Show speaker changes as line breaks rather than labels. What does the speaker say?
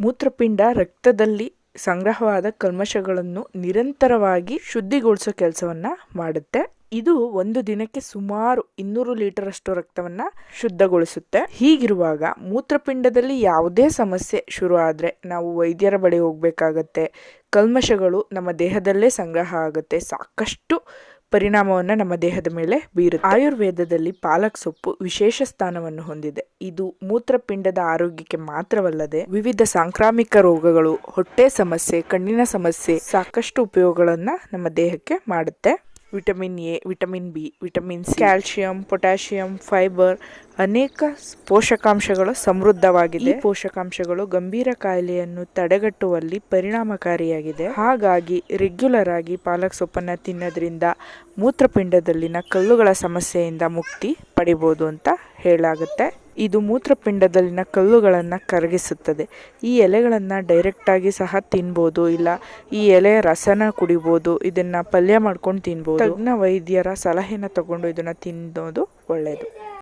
ಮೂತ್ರಪಿಂಡ ರಕ್ತದಲ್ಲಿ ಸಂಗ್ರಹವಾದ ಕಲ್ಮಶಗಳನ್ನು ನಿರಂತರವಾಗಿ ಶುದ್ಧಿಗೊಳಿಸೋ ಕೆಲಸವನ್ನ ಮಾಡುತ್ತೆ. ಇದು ಒಂದು ದಿನಕ್ಕೆ ಸುಮಾರು ಇನ್ನೂರು ಲೀಟರ್ ಅಷ್ಟು ರಕ್ತವನ್ನ ಶುದ್ಧಗೊಳಿಸುತ್ತೆ. ಹೀಗಿರುವಾಗ ಮೂತ್ರಪಿಂಡದಲ್ಲಿ ಯಾವುದೇ ಸಮಸ್ಯೆ ಶುರು ಆದರೆ ನಾವು ವೈದ್ಯರ ಬಳಿ ಹೋಗಬೇಕಾಗತ್ತೆ. ಕಲ್ಮಶಗಳು ನಮ್ಮ ದೇಹದಲ್ಲೇ ಸಂಗ್ರಹ ಆಗುತ್ತೆ. ಸಾಕಷ್ಟು ಪರಿಣಾಮವನ್ನು ನಮ್ಮ ದೇಹದ ಮೇಲೆ ಬೀರುತ್ತೆ. ಆಯುರ್ವೇದದಲ್ಲಿ ಪಾಲಕ್ ಸೊಪ್ಪು ವಿಶೇಷ ಸ್ಥಾನವನ್ನು ಹೊಂದಿದೆ. ಇದು ಮೂತ್ರಪಿಂಡದ ಆರೋಗ್ಯಕ್ಕೆ ಮಾತ್ರವಲ್ಲದೆ ವಿವಿಧ ಸಾಂಕ್ರಾಮಿಕ ರೋಗಗಳು, ಹೊಟ್ಟೆ ಸಮಸ್ಯೆ, ಕಣ್ಣಿನ ಸಮಸ್ಯೆ ಸಾಕಷ್ಟು ಉಪಯೋಗಗಳನ್ನ ನಮ್ಮ ದೇಹಕ್ಕೆ ಮಾಡುತ್ತೆ. Vitamin A vitamin B vitamin C. Calcium potassium fibre ಅನೇಕ ಪೋಷಕಾಂಶಗಳು ಸಮೃದ್ಧವಾಗಿದೆ. ಈ ಪೋಷಕಾಂಶಗಳು ಗಂಭೀರ ಕಾಯಿಲೆಯನ್ನು ತಡೆಗಟ್ಟುವಲ್ಲಿ ಪರಿಣಾಮಕಾರಿಯಾಗಿದೆ. ಹಾಗಾಗಿ ರೆಗ್ಯುಲರ್ ಆಗಿ ಪಾಲಕ್ ಸೊಪ್ಪನ್ನು ತಿನ್ನೋದ್ರಿಂದ ಮೂತ್ರಪಿಂಡದಲ್ಲಿನ ಕಲ್ಲುಗಳ ಸಮಸ್ಯೆಯಿಂದ ಮುಕ್ತಿ ಪಡಿಬೋದು ಅಂತ ಹೇಳಾಗುತ್ತೆ. ಇದು ಮೂತ್ರಪಿಂಡದಲ್ಲಿನ ಕಲ್ಲುಗಳನ್ನು ಕರಗಿಸುತ್ತದೆ. ಈ ಎಲೆಗಳನ್ನು ಡೈರೆಕ್ಟಾಗಿ ಸಹ ತಿನ್ಬೋದು, ಇಲ್ಲ ಈ ಎಲೆಯ ರಸನ ಕುಡಿಬೋದು, ಇದನ್ನು ಪಲ್ಯ ಮಾಡ್ಕೊಂಡು ತಿನ್ಬೋದು. ತಜ್ಞ ವೈದ್ಯರ ಸಲಹೆನ ತಗೊಂಡು ಇದನ್ನ ತಿನ್ನೋದು ಒಳ್ಳೆಯದು